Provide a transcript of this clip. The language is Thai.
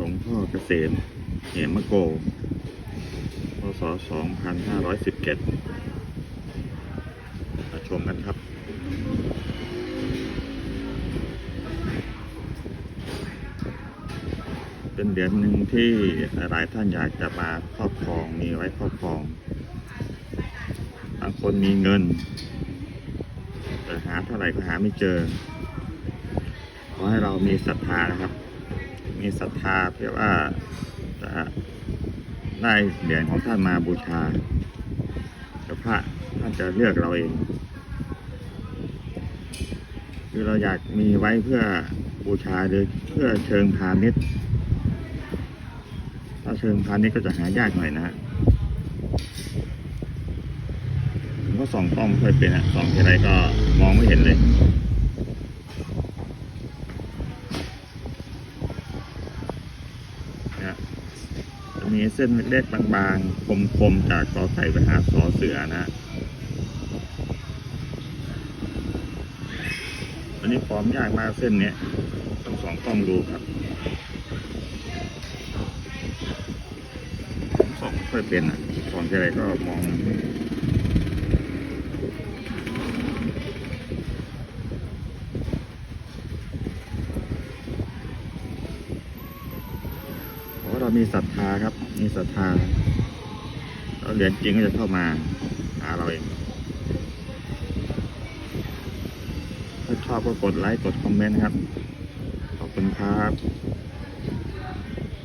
ลวงพ่อเกษมเหมโก พศ 2517 มาชมกันครับเป็นเหรียญหนึ่งที่หลายท่านอยากจะมาครอบครองมีไว้ครอบครองบางคนมีเงิน แต่หาเท่าไหร่ก็หาไม่เจอ ขอให้เรามีศรัทธานะครับ มีศรัทธาเพื่อว่าจะได้เหรียญของท่านมาบูชาเดี๋ยวพระท่านจะเลือกเราเอง คือเราอยากมีไว้เพื่อบูชาหรือเพื่อเชิงพาณิชย์ถ้าเชิงพาณิชย์ก็จะหายากหน่อยนะฮะผมก็ส่องกล้องไม่ค่อยเป็นอะส่องทีไรก็มองไม่เห็นเลย นะ จะมีเส้นเล็กๆบางๆ คมๆ จากกอไก่ไปหาสอเสือนะอันนี้พร้อมยากมากเส้นนี้ต้องสองกล้องดูครับผมสองไม่ค่อยเป็นอะสองทีไรก็มอง เพราะว่าเรา มีศรัทธาครับ มีศรัทธาแล้วเหรียญจริงก็จะเข้ามาหาเราเอง ถ้าชอบก็กดไลค์กดคอมเมนต์ครับ ขอบคุณครับ